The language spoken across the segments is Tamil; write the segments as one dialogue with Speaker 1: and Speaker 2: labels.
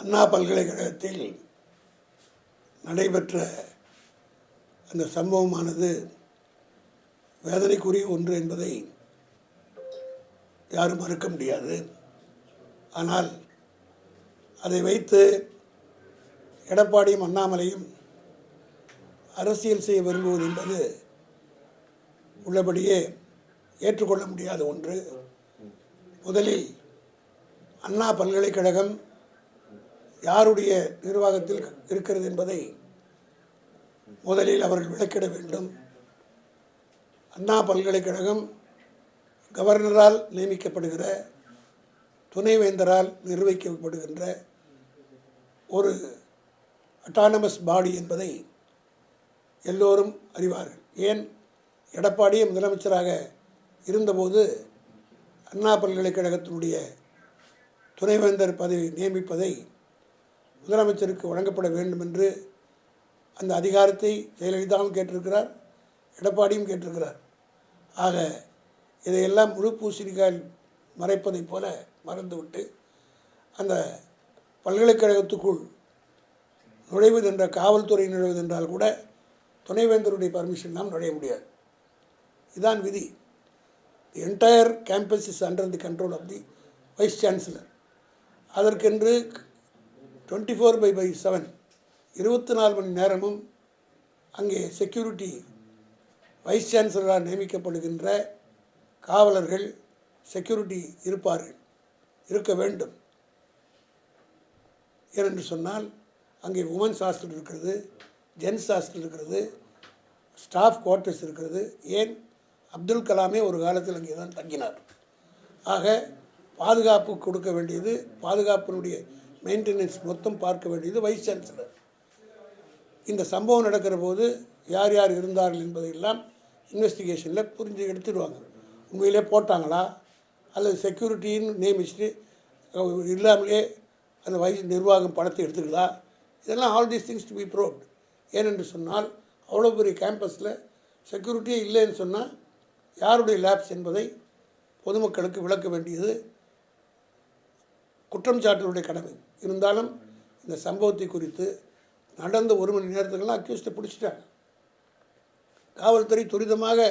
Speaker 1: அண்ணா பல்கலைக்கழகத்தில் நடைபெற்ற அந்த சம்பவமானது வேதனைக்குரிய ஒன்று என்பதை யாரும் மறுக்க முடியாது. ஆனால் அதை வைத்து எடப்பாடியும் அண்ணாமலையும் அரசியல் செய்ய விரும்புவது என்பது உள்ளபடியே ஏற்றுக்கொள்ள முடியாத ஒன்று. முதலில் அண்ணா பல்கலைக்கழகம் யாருடைய நிர்வாகத்தில் இருக்கிறது என்பதை முதலில் அவர்கள் விளக்கிட வேண்டும். அண்ணா பல்கலைக்கழகம் கவர்னரால் நியமிக்கப்படுகிற துணைவேந்தரால் நிர்வகிக்கப்படுகின்ற ஒரு அட்டானமஸ் பாடி என்பதை எல்லோரும் அறிவார்கள். ஏன்? எடப்பாடியே முதலமைச்சராக இருந்தபோது அண்ணா பல்கலைக்கழகத்தினுடைய துணைவேந்தர் பதவி நியமிப்பதை முதலமைச்சருக்கு வழங்கப்பட வேண்டும் என்று அந்த அதிகாரத்தை ஜெயலலிதாவும் கேட்டிருக்கிறார் எடப்பாடியும் கேட்டிருக்கிறார். ஆக இதையெல்லாம் முழு பூசணிக்கால் மறைப்பதைப் போல மறந்துவிட்டு அந்த பல்கலைக்கழகத்துக்குள் நுழைவதென்ற காவல்துறை நுழைவதென்றால் கூட துணைவேந்தருடைய பர்மிஷன் நாம் நுழைய முடியாது. இதுதான் விதி. The entire campus is under the control of the vice chancellor அதற்கென்று twenty four by by seven இருபத்தி நாலு மணி நேரமும் அங்கே செக்யூரிட்டி வைஸ் சான்சலராக நியமிக்கப்படுகின்ற காவலர்கள் செக்யூரிட்டி இருப்பார்கள் இருக்க வேண்டும் ஏனென்று சொன்னால் அங்கே உமன்ஸ் ஹாஸ்டல் இருக்கிறது ஜென்ஸ் ஹாஸ்டல் இருக்கிறது ஸ்டாஃப் குவார்ட்டர்ஸ் இருக்கிறது. ஏன்? அப்துல் கலாமே ஒரு காலத்தில் அங்கே தான் தங்கினார். ஆக பாதுகாப்பு கொடுக்க வேண்டியது பாதுகாப்பினுடைய மெயின்டெனன்ஸ் மொத்தம் பார்க்க வேண்டியது வைஸ் சான்சலர் இந்த சம்பவம் நடக்கிற போது யார் யார் இருந்தார்கள் என்பதையெல்லாம் இன்வெஸ்டிகேஷனில் புரிஞ்சு எடுத்துடுவாங்க. உண்மையிலே போட்டாங்களா? அல்லது செக்யூரிட்டின்னு நியமிச்சுட்டு இல்லாமலே அந்த வைஸ் நிர்வாகம் பணத்தை எடுத்துக்கிறதா இதெல்லாம் all these things to be proved ஏனென்று சொன்னால் அவ்வளோ பெரிய கேம்பஸில் செக்யூரிட்டியே இல்லைன்னு சொன்னால் யாருடைய லேப்ஸ் என்பதை பொதுமக்களுக்கு விளக்க வேண்டியது குற்றம் சாட்டுவருடைய கடமை. இருந்தாலும் இந்த சம்பவத்தை குறித்து நடந்த ஒரு மணி நேரத்துக்கெல்லாம் அக்யூஸ்டை பிடிச்சிட்டாங்க. காவல்துறை துரிதமாக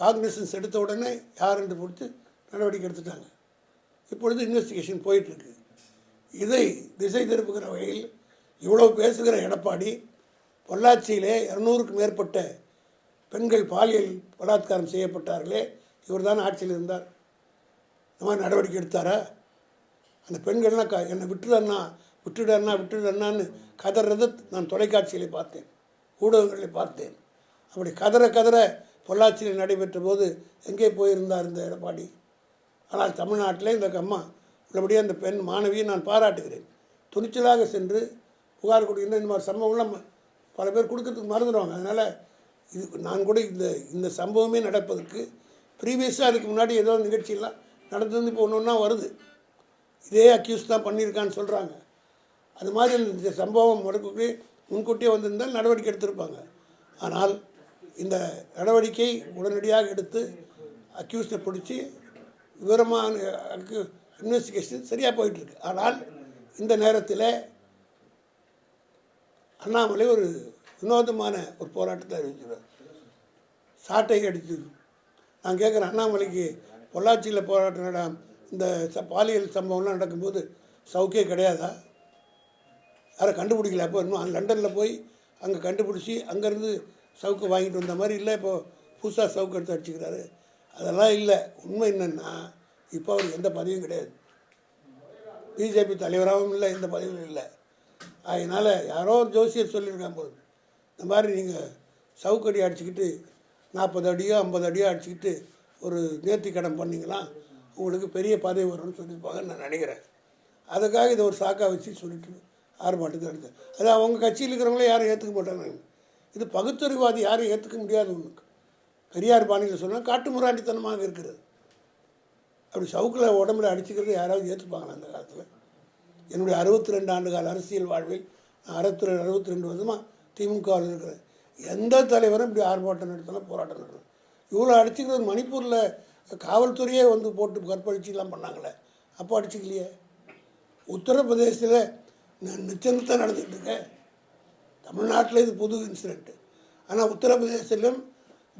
Speaker 1: காங்கிரசன்ஸ் எடுத்த உடனே யார் என்று பிடித்து நடவடிக்கை எடுத்துட்டாங்க. இப்பொழுது இன்வெஸ்டிகேஷன் போயிட்டுருக்கு. இதை திசை திருப்புகிற வகையில் இவ்வளோ பேசுகிற எடப்பாடி பொள்ளாச்சியிலே இரநூறுக்கும் மேற்பட்ட பெண்கள் பாலியல் பலாத்காரம் செய்யப்பட்டார்களே இவர் தான் ஆட்சியில் இருந்தார். இந்த மாதிரி நடவடிக்கை எடுத்தாரா? அந்த பெண்கள்லாம் க என்னை விட்டுடு அண்ணா விட்டுடண்ணான்னு அண்ணா அண்ணான்னு நான் தொலைக்காட்சியில் பார்த்தேன் ஊடகங்களில் பார்த்தேன். அப்படி கதற கதற பொள்ளாச்சியில் நடைபெற்ற போது எங்கே போயிருந்தார் இந்த எடப்பாடி? ஆனால் தமிழ்நாட்டிலே இந்த அம்மா உள்ளபடியே அந்த பெண் மாணவியை நான் பாராட்டுகிறேன். துணிச்சலாக சென்று புகார் கொடுக்கின்ற இந்த மாதிரி சம்பவங்கள்லாம் பல பேர் கொடுக்கறதுக்கு மறந்துடுவாங்க. அதனால் இது நான் கூட இந்த இந்த சம்பவமே நடப்பதற்கு ப்ரீவியஸாக அதுக்கு முன்னாடி ஏதோ நிகழ்ச்சியெல்லாம் நடந்தது இப்போ ஒன்று ஒன்றா வருது. இதே அக்யூஸ் தான் பண்ணியிருக்கான்னு சொல்கிறாங்க அது மாதிரி இந்த சம்பவம் முடக்கு முன்கூட்டியே வந்திருந்தால் நடவடிக்கை எடுத்திருப்பாங்க. ஆனால் இந்த நடவடிக்கை உடனடியாக எடுத்து அக்யூஸை பிடிச்சி விவரமான இன்வெஸ்டிகேஷன் சரியாக போயிட்டுருக்கு. ஆனால் இந்த நேரத்தில் அண்ணாமலை ஒரு வினோதமான ஒரு போராட்டத்தை அறிவிச்சிருவார் சாட்டை அடிச்சு நான் கேட்குறேன் அண்ணாமலைக்கு பொள்ளாச்சியில் போராட்டம் இந்த ச பாலியல் சம்பவம்லாம் நடக்கும்போது சவுக்கே கிடையாதா? யாரை கண்டுபிடிக்கல. அப்போ இன்னும் லண்டனில் போய் அங்கே கண்டுபிடிச்சி அங்கேருந்து சவுக்கு வாங்கிட்டு வந்த மாதிரி இல்லை. இப்போ புதுசாக சவுக்கு எடுத்து அடிச்சுக்கிறாரு. அதெல்லாம் இல்லை. உண்மை என்னென்னா இப்போ அவருக்கு எந்த பதவியும் கிடையாது. பிஜேபி தலைவராகவும் இல்லை எந்த பதவியும் இல்லை. அதனால் யாரோ ஒரு ஜோசியர் சொல்லியிருக்கான் போது இந்த மாதிரி நீங்கள் சவுக்கடி அடிச்சுக்கிட்டு நாற்பது அடியோ ஐம்பது அடியோ அடிச்சுக்கிட்டு ஒரு நேர்த்தி கடன் பண்ணிங்களாம் உங்களுக்கு பெரிய பதவி வரும்னு சொல்லியிருப்பாங்கன்னு நான் நினைக்கிறேன். அதுக்காக இதை ஒரு சாக்கா வச்சு சொல்லிட்டு ஆர்ப்பாட்டத்தை எடுத்தேன் அது அவங்க கட்சியில் இருக்கிறவங்களே யாரும் ஏற்றுக்க மாட்டாங்க. இது பகுத்தறிவாதி யாரும் ஏற்றுக்க முடியாது ஒன்று பெரியார் பாணியில் சொன்னால் காட்டு முராண்டித்தனமாக இருக்கிறது. அப்படி சவுக்கில் உடம்புல அடிச்சுக்கிறது யாராவது ஏற்றுப்பாங்களா அந்த காலத்தில்? என்னுடைய அறுபத்தி ரெண்டு ஆண்டு கால அரசியல் வாழ்வில் நான் அறுபத்தி ரெண்டு அறுபத்தி ரெண்டு வருஷமாக திமுகவில் இருக்கிறேன். எந்த தலைவரும் இப்படி ஆர்ப்பாட்டம் நடத்தலாம் போராட்டம் நடத்தலாம். இவ்வளோ அடிச்சுக்கிறது மணிப்பூரில் காவல்துறையே வந்து போட்டு கற்பழிச்சுலாம் பண்ணாங்களே. அப்போ அடிச்சுக்கலையே. உத்தரப்பிரதேசத்தில் நிச்சயத்தை நடந்துகிட்டு தமிழ்நாட்டில் இது புது இன்சிடெண்ட்டு ஆனால் உத்தரப்பிரதேசத்திலும்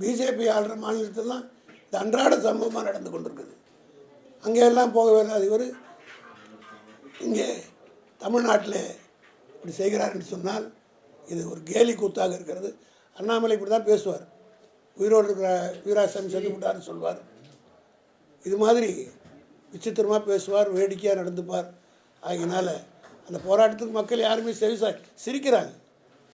Speaker 1: பிஜேபி ஆளுற மாநிலத்திலாம் இது அன்றாட சம்பவமாக நடந்து கொண்டிருக்குது. அங்கேயெல்லாம் போக வேண்டாத இவர். இங்கே தமிழ்நாட்டில் இப்படி செய்கிறார் என்று சொன்னால் இது ஒரு கேலி கூத்தாக இருக்கிறது. அண்ணாமலை இப்படி தான் பேசுவார். உயிரோடு இருக்கிற வீராசாமி செத்து விட்டார்னு சொல்வார். இது மாதிரி விசித்திரமாக பேசுவார் வேடிக்கையாக நடந்துப்பார். ஆகினால அந்த போராட்டத்துக்கு மக்கள் யாருமே செவி சிரிக்கிறாங்க.